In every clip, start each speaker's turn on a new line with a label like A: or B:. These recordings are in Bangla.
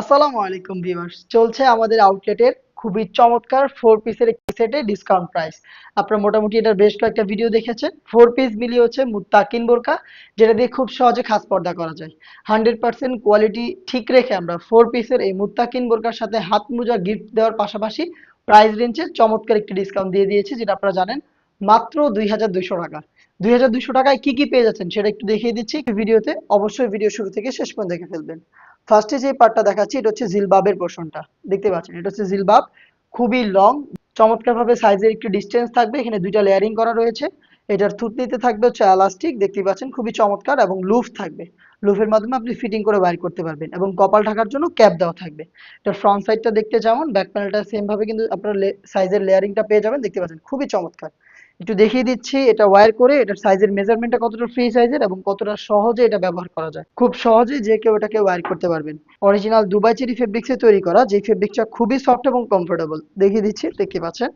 A: আসসালামু আলাইকুম ভিউয়ার্স। চলছে আমাদের আউটলেটের খুবই চমৎকার ফোর পিসের একটি সেটে ডিসকাউন্ট প্রাইস আপনারা মোটামুটি এটার বেশ কয়েকটা ভিডিও দেখেছেন। ফোর পিস মিলিয়ে হচ্ছে মুত্তাকিন বোরকা, যেটা দিয়ে খুব সহজে খাস পর্দা করা যায়। হান্ড্রেড পার্সেন্ট কোয়ালিটি ঠিক রেখে আমরা ফোর পিসের এই মুত্তাকিন বোরকার সাথে হাত মোজা গিফট দেওয়ার পাশাপাশি প্রাইস রেঞ্জে চমৎকার একটি ডিসকাউন্ট দিয়ে দিয়েছি, যেটা আপনারা জানেন, মাত্র দুই হাজার দুইশো টাকা। দুই হাজার দুইশো টাকায় কি কি পেয়ে যাচ্ছেন সেটা একটু দেখিয়ে দিচ্ছি। ভিডিওতে অবশ্যই ভিডিও শুরু থেকে শেষ পর্যন্ত দেখে ফেলবেন। ফার্স্টে যে পার্টটা দেখাচ্ছি, এটা হচ্ছে জিলবাবের পোর্শনটা দেখতে পাচ্ছেন, এটা হচ্ছে জিলবাব। খুবই লং চমৎকার ভাবে সাইজের একটু ডিস্টেন্স থাকবে। এখানে দুইটা লেয়ারিং করা রয়েছে। এটার থুতনিতে থাকবে হচ্ছে এলাস্টিক দেখতে পাচ্ছেন, খুবই চমৎকার এবং লুফ থাকবে। লুফের মাধ্যমে আপনি ফিটিং করে বাইর করতে পারবেন এবং কপাল ঢাকার জন্য ক্যাপ দেওয়া থাকবে। এটার ফ্রন্ট সাইডটা দেখতে যেমন ব্যাক প্যানেলটা সেম ভাবে কিন্তু আপনার সাইজের লেয়ারিংটা পেয়ে যাবেন। দেখতে পাচ্ছেন, খুবই চমৎকার। একটু দেখিয়ে দিচ্ছি, এটা ওয়ার করে এটা সাইজের মেজারমেন্টটা কতটা ফ্রি সাইজের এবং কতটা সহজে এটা ব্যবহার করা যায়। খুব সহজে যে কেউ এটাকে ওয়ার করতে পারবেন। অরিজিনাল দুবাই চেরি ফেব্রিক্সে তৈরি করা, যে ফেব্রিকটা খুবই সফট এবং কমফোর্টেবল দেখিয়ে দিচ্ছি, দেখতে পাচ্ছেন?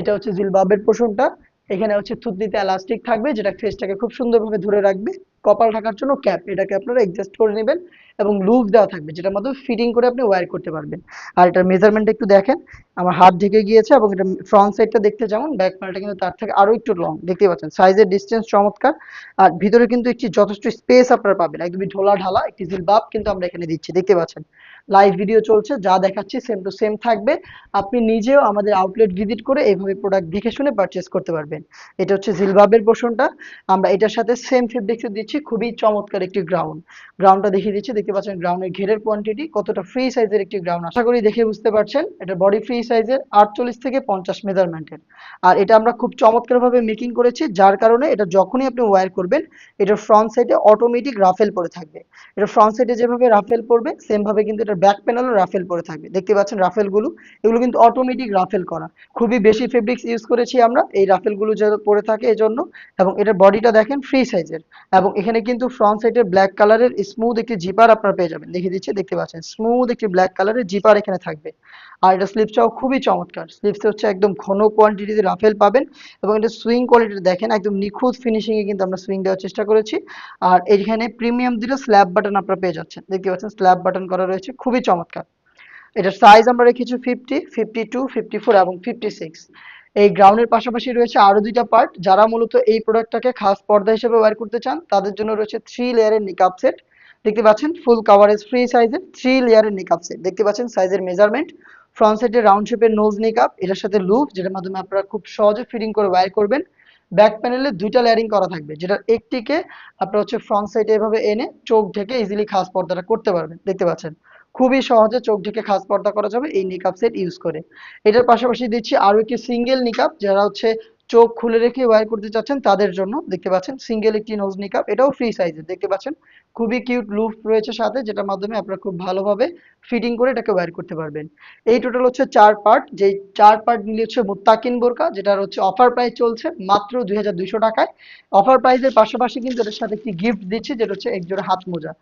A: এটা হচ্ছে জিলবাবের পোষণটা। এখানে হচ্ছে থুতনিতে এলাস্টিক থাকবে, যেটা ফেসটাকে খুব সুন্দরভাবে ধরে রাখবে। কপাল ঢাকার জন্য ক্যাপ এটাকে আপনারা এডজাস্ট করে নেবেন এবং লুজ দেওয়া থাকবে, যেটার মাধ্যমে ফিটিং করে আপনি ওয়্যার করতে পারবেন। আর এটার মেজারমেন্ট একটু দেখেন, আমার হাত ঢেকে গিয়েছে এবং এটা ফ্রন্ট সাইডটা দেখতে যেমন ব্যাক প্যানেলটা কিন্তু তার থেকে আরও একটু লং দেখতে পাচ্ছেন? সাইজের ডিস্টেন্স চমৎকার। আর ভিতরে কিন্তু একটি যথেষ্ট স্পেস আপনারা পাবেন, একদমই ঢোলা ঢালা, একটি জিলবাব কিন্তু আমরা এখানে দিচ্ছি, দেখতে পাচ্ছেন? লাইভ ভিডিও চলছে, যা দেখাচ্ছি সেম টু সেম থাকবে। আপনি নিজেও আমাদের আউটলেট ভিজিট করে এইভাবে প্রোডাক্ট দেখে শুনে পারচেস করতে পারবেন। এটা হচ্ছে জিলবাবের পোর্শনটা আমরা এটার সাথে সেম ফেব্রিক্স দিচ্ছি। খুবই চমৎকার একটি গ্রাউন্ড গ্রাউন্ডটা দেখিয়ে দিচ্ছি, দেখতে পাচ্ছেন গ্রাউন্ডের ঘেরের কোয়ান্টিটি কতটা ফ্রি সাইজের একটি গ্রাউন্ড আশা করি দেখে বুঝতে পারছেন, এটা বডি ফ্রি সাইজের আটচল্লিশ থেকে পঞ্চাশ মেজারমেন্টের আর এটা আমরা খুব চমৎকার ভাবে মেকিং করেছি, যার কারণে এটা যখনই আপনি ওয়্যার করবেন এটার ফ্রন্ট সাইডে অটোমেটিক রাফেল পরে থাকবে। এটা ফ্রন্ট সাইডে যেভাবে রাফেল পড়বে সেম ভাবে কিন্তু এটা ব্যাক প্যানেলও রাফেল পরে থাকবে। দেখতে পাচ্ছেন রাফেলগুলো এগুলো কিন্তু অটোমেটিক রাফেল করা। খুবই বেশি ফেব্রিক্স ইউজ করেছি আমরা, এই রাফেলগুলো যে পরে থাকে এজন্য, এবং এটার বডিটা দেখেন ফ্রি সাইজের এবং এখানে কিন্তু ফ্রন্ট সাইডে ব্ল্যাক কালারের স্মুথ একটি জিপার আপনারা পেয়ে যাবেন। দেখিয়ে দিচ্ছি, দেখতে পাচ্ছেন? স্মুথ একটি ব্ল্যাক কালারের জিপার এখানে থাকবে। আর এটা স্লিপসটাও খুবই চমৎকার। স্লিপসে হচ্ছে একদম ঘন কোয়ান্টিটিতে রাফেল পাবেন এবং এটা সুইং কোয়ালিটি দেখেন, একদম নিখুঁত ফিনিশিং এ কিন্তু আমরা সুইং দেওয়ার চেষ্টা করেছি। আর এখানে প্রিমিয়াম দিলে স্ল্যাব বাটন আপনারা পেয়ে যাচ্ছেন। দেখতে পাচ্ছেন স্ল্যাব বাটন করা রয়েছে, খুবই চমৎকার। এটার সাইজ আমরা রেখেছি fifty fifty two fifty four এবং ফিফটি সিক্স এই গ্রাউন্ডের পাশাপাশি রয়েছে আরও দুইটা পার্ট যারা মূলত এই প্রোডাক্টটাকে খাস পর্দা হিসেবে ওয়্যার করতে চান, তাদের জন্য রয়েছে থ্রি লেয়ারের নিকাপ সেট দেখতে পাচ্ছেন ফুল কাভারেজ ফ্রি সাইজের থ্রি লেয়ারের নিকাপ সেট দেখতে পাচ্ছেন সাইজের মেজারমেন্ট ফ্রন্ট সাইডে রাউন্ড শেপের নোজ নিকাপ এটার সাথে লুপ যেটার মাধ্যমে আপনারা খুব সহজে ফিটিং করে ওয়্যার করবেন। ব্যাক প্যানেলে দুইটা লেয়ারিং করা থাকবে, যেটা একটিকে আপনারা হচ্ছে ফ্রন্ট সাইডে এভাবে এনে চোখ ঢেকে ইজিলি খাস পর্দাটা করতে পারবেন। দেখতে পাচ্ছেন খুবই সহজে চোখ ঢেকে খাস পর্দা করা যাবে, এই নিকাপ সেট ইউজ করে। এটার পাশাপাশি দিচ্ছি আরও একটি সিঙ্গেল নিকাপ যারা হচ্ছে চোখ খুলে রেখে ওয়্যার করতে চাচ্ছেন তাদের জন্য, দেখতে পাচ্ছেন সিঙ্গেল একটি নোজ নিকাপ এটাও ফ্রি সাইজের দেখতে পাচ্ছেন, খুবই কিউট লুপ রয়েছে সাথে, যেটার মাধ্যমে আপনারা খুব ভালোভাবে ফিটিং করে এটাকে ওয়ার করতে পারবেন। এই টোটাল হচ্ছে চার পার্ট যেই চার পার্ট মিলিয়ে হচ্ছে মুত্তাকিন বোরকা, যেটার হচ্ছে অফার প্রাইস চলছে মাত্র দুই হাজার দুইশো টাকায়। অফার প্রাইসের পাশাপাশি কিন্তু এটার সাথে একটি গিফট দিচ্ছি, যেটা হচ্ছে একজোড়া হাত মোজা।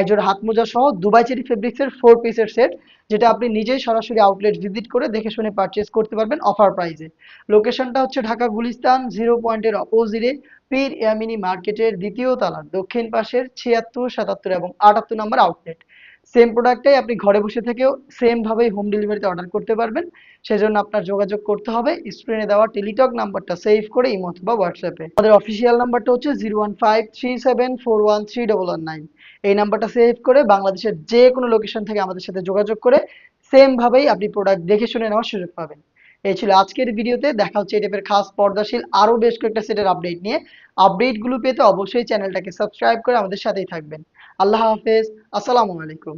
A: একজোড়া হাত মোজা সহ দুবাই চেরি ফেব্রিক্সের ফোর পিসের সেট যেটা আপনি নিজেই সরাসরি আউটলেট ভিজিট করে দেখে শুনে পারচেস করতে পারবেন অফার প্রাইসে লোকেশনটা হচ্ছে ঢাকা গুলিস্তান জিরো পয়েন্টের অপোজিটে পীর ইয়ামিনী মার্কেটের দ্বিতীয় তলার দক্ষিণ পাশের ছিয়াত্তর, সাতাত্তর এবং আটাত্তর নম্বর আউটলেট সেম প্রোডাক্টটাই আপনি ঘরে বসে থেকেও সেম ভাবেই হোম ডেলিভারিতে অর্ডার করতে পারবেন। সেজন্য আপনার যোগাযোগ করতে হবে স্ক্রিনে দেওয়া টেলিটক নাম্বারটা সেভ করে ইমো অথবা হোয়াটসঅ্যাপে আমাদের অফিসিয়াল নাম্বারটা হচ্ছে zero one five three seven four one three double one nine এই নাম্বারটা সেভ করে বাংলাদেশের যে কোনো লোকেশন থেকে আমাদের সাথে যোগাযোগ করে সেম ভাবেই আপনি প্রোডাক্ট দেখে শুনে নেওয়ার সুযোগ পাবেন। এই ছিল আজকের ভিডিওতে, দেখা হচ্ছে এই খাস পর্দাশীল আরও বেশ কয়েকটা সেটের আপডেট নিয়ে। আপডেটগুলো পেতে অবশ্যই চ্যানেলটাকে সাবস্ক্রাইব করে আমাদের সাথেই থাকবেন। আল্লাহ হাফেজ, আসসালামু আলাইকুম।